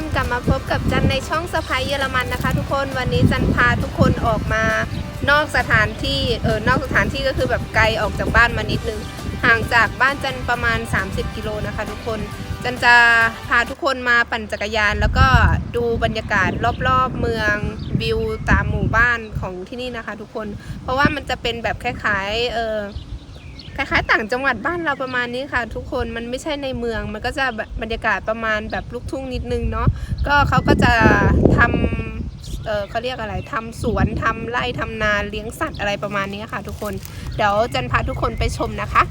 กคนกลับมาพบกับจันในช่องสไปเยอรมันนะคะ ทุกคนวันนี้จันพาทุกคนออกมานอกสถานที่เออนอกสถานที่ก็คือแบบไกลออกจากบ้านมานิดนึงห่างจากบ้านจันประมาณ 30 กิโลนะคะ ทุกคนจันจะพาทุกคนมาปั่นจักรยาน แล้วก็ดูบรรยากาศรอบๆเมืองวิวตามหมู่บ้านของที่นี่นะคะ ทุกคนเพราะว่ามันจะเป็นแบบคล้ายๆเออ ล้ายๆต่างจังหวัดบ้านเราประมาณนี้ค่ะ ทุกคนมันไม่ใช่ในเมือง มันก็จะบรรยากาศประมาณแบบลูกทุ่งนิดนึงเนาะก็เขาก็จะทำเออเขาเรียกอะไรทำสวนทำไร่ทำนาเลี้ยงสัตว์อะไรประมาณนี้ค่ะ ทุกคนเดี๋ยวจันพาทุกคนไปชมนะคะ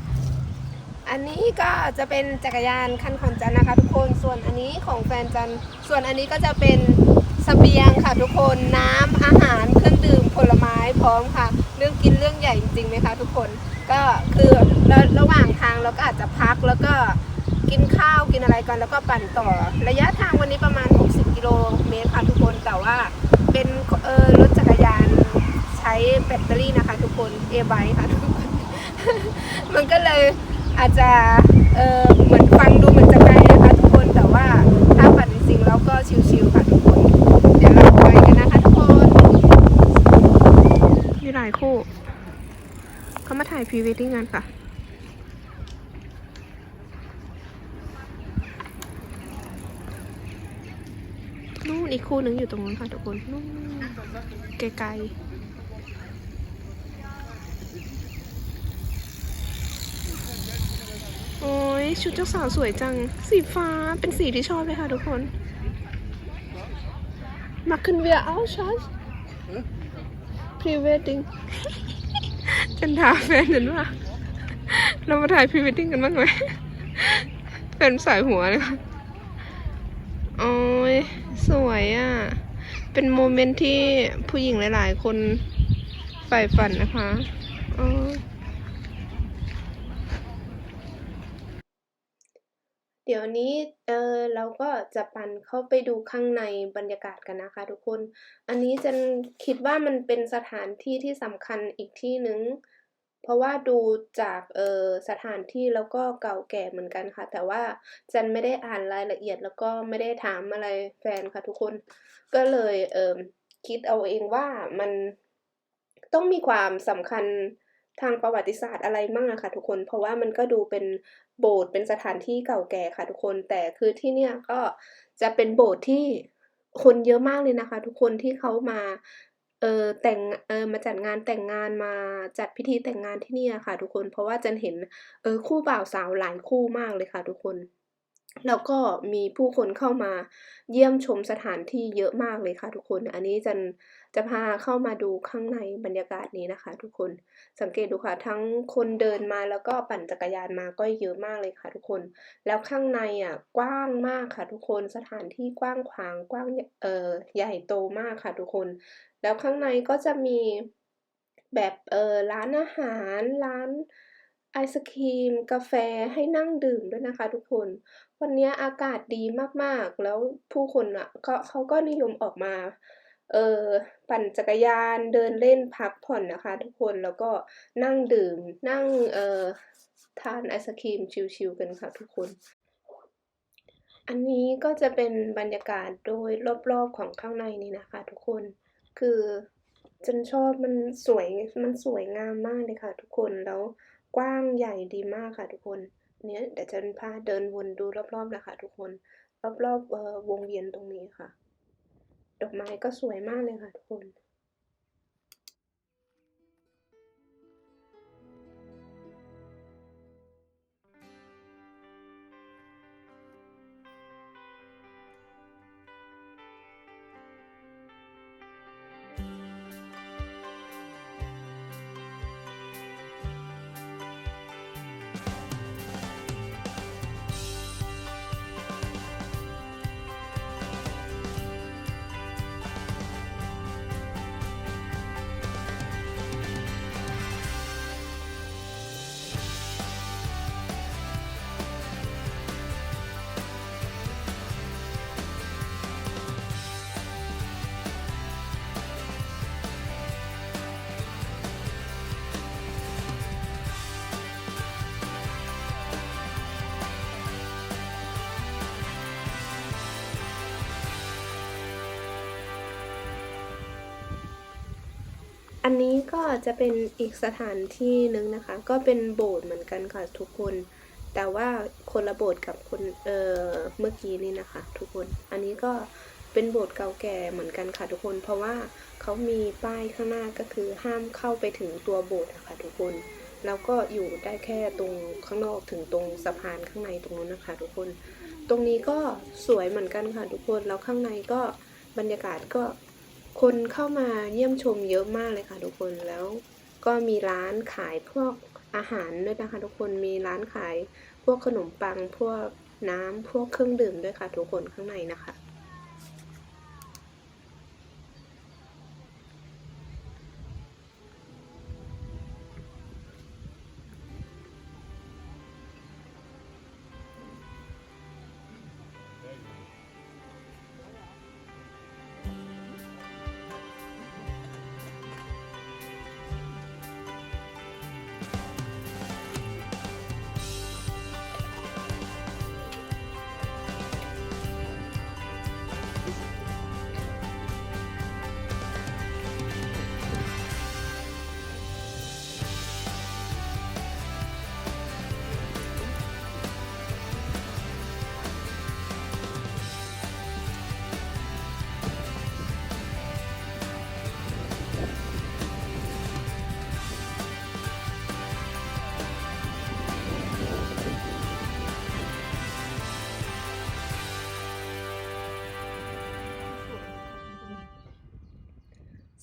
อันนี้ก็จะเป็นจักรยานคันของจันนะคะ ทุกคนส่วนอันนี้ของแฟนจันส่วนอันนี้ก็จะเป็นสเสบียงค่ะทุกคนน้ำอาหารเครื่องดื่มผลไม้พร้อมค่ะ เรื่องกินเรื่องใหญ่จริงๆไหมคะทุกคนก็คือระระหว่างทางเราก็อาจจะพักแล้วก็กินข้าวกินอะไรกันแล้วก็ปั่นต่อ ระยะทางวันนี้ประมาณ 60 กิโลเมตรค่ะทุกคนแต่ว่าเป็นเออรถจักรยานใช้แบตเตอรี่นะคะ ทุกคนเอไบค่ะทุกคนมันก็เลยอาจจะเออเหมือนฟังดูเหมือนจะไกลนะคะทุกคนแต่ว่าถ้าปั่นจริงๆแล้วก็ชิลๆค่ะทุกคน เดี๋ยวเราไปกันนะคะทุกคนมีหลายคู่ เขามา ถ่ายพรีเวดดิ้งกันค่ะ นู่นอีกคู่หนึ่งอยู่ตรงนู้นค่ะทุกคนนู่นไกลๆโอ้ยชุดเจ้าสาวสวยจัง สีฟ้าเป็นสีที่ชอบเลยค่ะทุกคน มาขึ้นเวียเอาชัสพรีเวดดิ้ง ฉันถามแฟนฉันว่า เรามาถ่ายพรีเวดดิ้งกันบ้างไหมแฟนสายหัวเลยค่ะโอ้ยสวยอะ เป็นโมเมนต์ที่ผู้หญิงหลาย ๆ คนใฝ่ฝันนะคะอเดี๋ยวนี้เออเราก็จะปั่นเข้าไปดูข้างในบรรยากาศกันนะคะทุกคน อันนี้จันคิดว่ามันเป็นสถานที่ที่สำคัญอีกที่หนึ่ง เพราะว่าดูจากเออสถานที่แล้วก็เก่าแก่เหมือนกันค่ะ แต่ว่าจันไม่ได้อ่านรายละเอียดแล้วก็ไม่ได้ถามอะไรแฟนค่ะทุกคน ก็เลยเออคิดเอาเองว่ามันต้องมีความสำคัญทางประวัติศาสตร์อะไรมั่งอะค่ะทุกคน เพราะว่ามันก็ดูเป็นโบสถ์เป็นสถานที่เก่าแก่ค่ะทุกคน แต่คือที่เนี่ยก็จะเป็นโบสถ์ที่คนเยอะมากเลยนะคะ ทุกคนที่เขามา เออแต่งเออมาจัดงานแต่งงานมาจัดพิธีแต่งงานที่เนี่ยค่ะ ทุกคน เพราะว่าจันเห็นเออคู่บ่าวสาวหลายคู่มากเลยค่ะ ทุกคน แล้วก็มีผู้คนเข้ามาเยี่ยมชมสถานที่เยอะมากเลยค่ะทุกคน อันนี้จันจะพาเข้ามาดูข้างในบรรยากาศนี้นะคะ ทุกคน สังเกตดูค่ะ ทั้งคนเดินมาแล้วก็ปั่นจักรยานมาก็เยอะมากเลยค่ะ ทุกคน แล้วข้างในอะกว้างมากค่ะ ทุกคน สถานที่กว้างขวางกว้างเอ่อใหญ่โตมากค่ะ ทุกคน แล้วข้างในก็จะมีแบบเออร้านอาหารร้าน ไอศครีม กาแฟให้นั่งดื่มด้วยนะคะทุกคน วันนี้อากาศดีมากๆ แล้วผู้คนอะก็เขาก็นิยมออกมาเออปั่นจักรยานเดินเล่นพักผ่อนนะคะ ทุกคนแล้วก็นั่งดื่มนั่งเออทานไอศครีมชิลๆกันค่ะทุกคน อันนี้ก็จะเป็นบรรยากาศโดยรอบๆของข้างในนี้นะคะ ทุกคนคือฉันชอบมันสวยมันสวยงามมากเลยค่ะ ทุกคนแล้ว กว้างใหญ่ดีมากค่ะทุกคน เนี้ยเดี๋ยวจะพาเดินวนดูรอบๆนะคะทุกคน รอบๆวงเวียนตรงนี้ค่ะ ดอกไม้ก็สวยมากเลยค่ะทุกคน อันนี้ก็จะเป็นอีกสถานที่หนึ่งนะคะ ก็เป็นโบสถ์เหมือนกันค่ะทุกคน แต่ว่าคนละโบสถ์กับคนเออเมื่อกี้นี่นะคะ ทุกคน อันนี้ก็เป็นโบสถ์เก่าแก่เหมือนกันค่ะทุกคน เพราะว่าเขามีป้ายข้างหน้าก็คือห้ามเข้าไปถึงตัวโบสถ์นะคะทุกคน แล้วก็อยู่ได้แค่ตรงข้างนอกถึงตรงสะพานข้างในตรงนู้นนะคะ ทุกคน ตรงนี้ก็สวยเหมือนกันค่ะทุกคน แล้วข้างในก็บรรยากาศก็ คนเข้ามาเยี่ยมชมเยอะมากเลยค่ะทุกคนแล้วก็มีร้านขายพวกอาหารด้วยนะคะ ทุกคนมีร้านขายพวกขนมปังพวกน้ำพวกเครื่องดื่มด้วยค่ะ ทุกคนข้างในนะคะ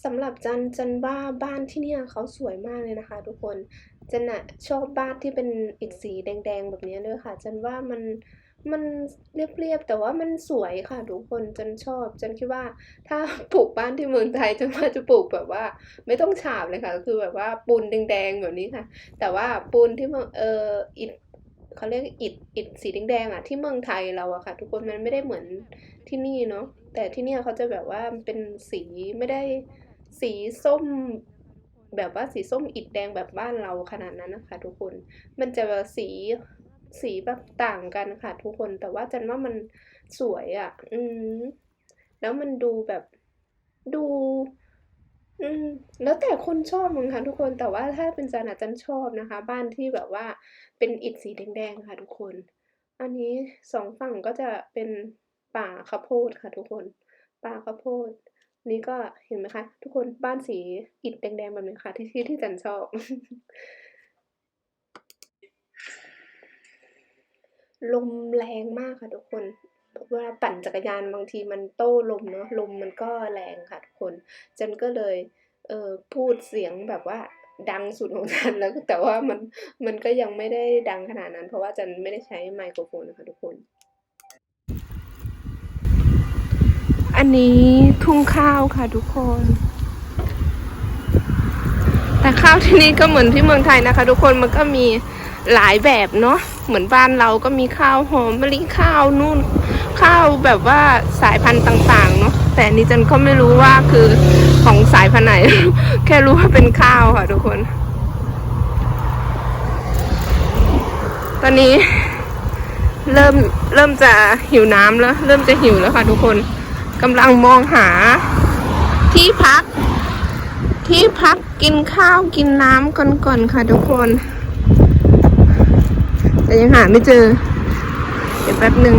สำหรับจันจันว่าบ้านที่เนี่ยเขาสวยมากเลยนะคะ ทุกคนจันอะชอบบ้านที่เป็นอิฐสีแดงๆแบบนี้ด้วยค่ะ จันว่ามันมันเรียบๆแต่ว่ามันสวยค่ะ ทุกคนจันชอบจันคิดว่าถ้าปลูกบ้านที่เมืองไทยจันว่าจะปลูกแบบว่า ไม่ต้องฉาบเลยค่ะก็คือแบบว่าปูนแดงๆแบบนี้ค่ะ แต่ว่าปูนที่เมืองเอออิฐเขาเรียกอิฐอิฐสีแดงๆอะที่เมืองไทยเราอะค่ะ ทุกคนมันไม่ได้เหมือนที่นี่เนาะแต่ที่นี่เขาจะแบบว่าเป็นสีไม่ได้ สีส้มแบบว่าสีส้มอิฐแดงแบบบ้านเราขนาดนั้นนะคะทุกคน มันจะแบบสีสีแบบต่างกันค่ะทุกคน แต่ว่าจันว่ามันสวยอะ่ะ อืม แล้วมันดูแบบดู อืม แล้วแต่คนชอบมั้งคะทุกคน แต่ว่าถ้าเป็นจันอะจันชอบนะคะ บ้านที่แบบว่าเป็นอิฐสีแดงๆค่ะทุกคน อันนี้สองฝั่งก็จะเป็นป่าข้าวโพดค่ะทุกคน ป่าข้าวโพด นี่ก็เห็นไหมคะ ทุกคนบ้านสีอิฐแดงๆแบบนี้ค่ะ ที่ที่ที่จันชอบ ลมแรงมากค่ะทุกคนเวลาปั่นจักรยานบางทีมันโต้ลมเนาะลมมันก็แรงค่ะทุกคนจันก็เลยเออพูดเสียงแบบว่าดังสุดของจันแล้วแต่ว่ามันมันก็ยังไม่ได้ดังขนาดนั้น เพราะว่าจันไม่ได้ใช้ไมโครโฟนนะคะทุกคนันนี้ทุ่งข้าวค่ะทุกคน แต่ข้าวที่นี่ก็เหมือนที่เมืองไทยนะคะ ทุกคนมันก็มีหลายแบบเนาะเหมือนบ้านเราก็มีข้าวหอมมะลิข้าวนู่น ข้าวแบบว่าสายพันธุ์ต่างๆเนาะแต่นนี้จันก็ไม่รู้ว่าคือของสายพันธุ์ไหน แค่รู้ว่าเป็นข้าวค่ะทุกคน ตอนนี้เริ่มเริ่มจะหิวน้ำแล้ว เริ่มจะหิวแล้วค่ะทุกคน กำลังมองหา ที่พัก ที่พักกินข้าวกินน้ำกันก่อนค่ะทุกคน แต่ยังหาไม่เจอ เดี๋ยวแป๊บหนึ่ง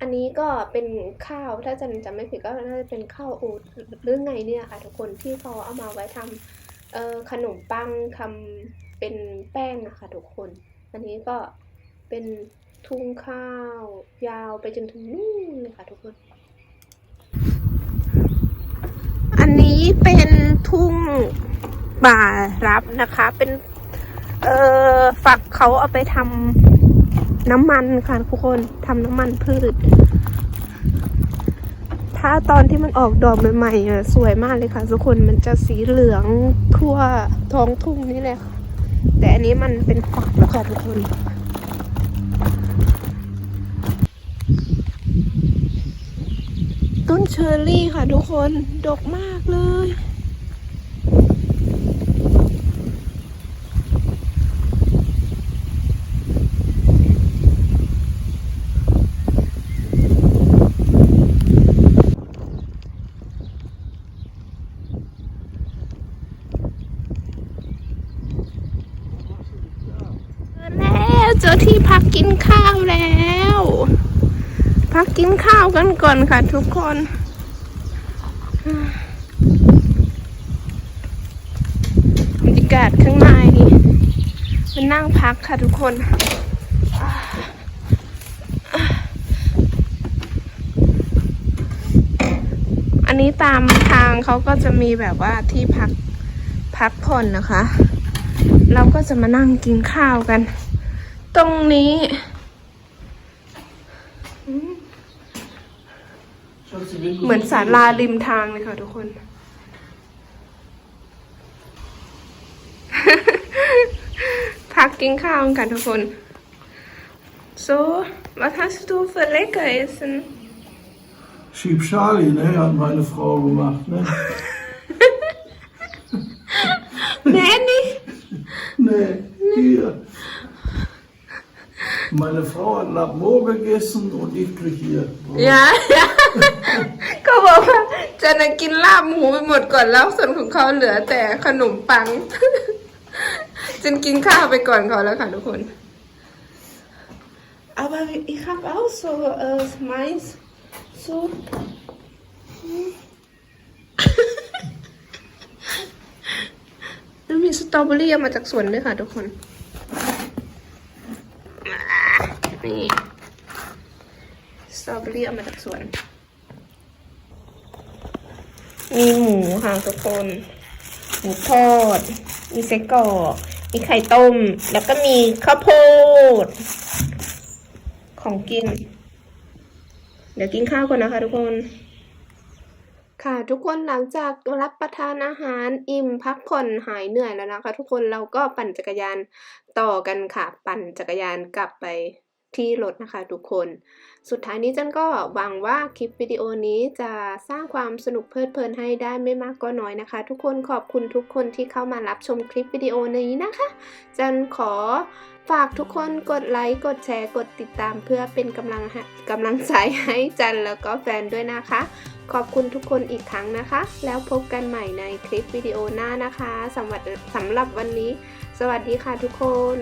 อันนี้ก็เป็นข้าวถ้าจำจำไม่ผิดก็น่าจะเป็นข้าวโอ๊ตหรือไงเนี่ยค่ะทุกคนที่เขาเอามาไว้ทำเอ่อขนมปังทำเป็นแป้งนะคะทุกคน อันนี้ก็เป็น ทุ่งข้าว ยาวไปจนถึงนู่นเลยค่ะทุกคน อันนี้เป็นทุ่งป่ารับนะคะ เป็นเอ่อฝักเขาเอาไปทำน้ำมันค่ะทุกคนทำน้ำมันพืช ถ้าตอนที่มันออกดอกใหม่ๆสวยมากเลยค่ะ ทุกคนมันจะสีเหลืองทั่วท้องทุ่งนี่เลยค่ะแต่อันนี้มันเป็นฝักแล้วค่ะทุกคน ต้นเชอร์รี่ค่ะทุกคน ดกมากเลย แล้เจอที่พักกินข้าวแล้ว พักกินข้าวกันก่อนค่ะทุกคน บรรยากาศข้างในมันนั่งพักค่ะทุกคนอันนี้ตามทางเขาก็จะมีแบบว่าที่พักพักผ่อนนะคะ เราก็จะมานั่งกินข้าวกัน ตรงนี้ เหมือนศาลาริมทางเลยค่ะทุกคน พักกินข้าวกันทุกคน so was hast du für lecker essen Schieb Charlie, ne, hat meine Frau gemacht, ne? Nanny Nee, hier. Meine Frau hat Labmo gegessen und ich krieg hier. ยา ก็บอกว่าจะน่ะกินลาบหมูไปหมดก่อนแล้วส่วนของเขาเหลือแต่ขนมปังจนกินข้าวไปก่อนเขาแล้วค่ะทุกคน aber ich habe auch so äh, meins so แล้วมีสตรอเบอรี่เอามาจากสวนด้วยค่ะทุกคนนี่สตรอเบอรี่เอามาจากสวน มีหมูค่ะทุกคน หมูทอด มีไส้กรอก มีไข่ต้ม แล้วก็มีข้าวโพด ของกิน เดี๋ยวกินข้าวก่อนนะคะทุกคน ค่ะทุกคนหลังจากรับประทานอาหารอิ่มพักผ่อนหายเหนื่อยแล้วนะคะ ทุกคนเราก็ปั่นจักรยานต่อกันค่ะ ปั่นจักรยานกลับไป ที่รถนะคะทุกคน สุดท้ายนี้จันก็หวังว่าคลิปวิดีโอนี้จะสร้างความสนุกเพลิดเพลินให้ได้ไม่มากก็น้อยนะคะ ทุกคนขอบคุณทุกคนที่เข้ามารับชมคลิปวิดีโอนี้นะคะ จันขอฝากทุกคนกดไลค์กดแชร์กดติดตามเพื่อเป็นกำลังกำลังใจให้จันแล้วก็แฟนด้วยนะคะ ขอบคุณทุกคนอีกครั้งนะคะ แล้วพบกันใหม่ในคลิปวิดีโอหน้านะคะสำหรับสำหรับวันนี้ สวัสดีค่ะทุกคน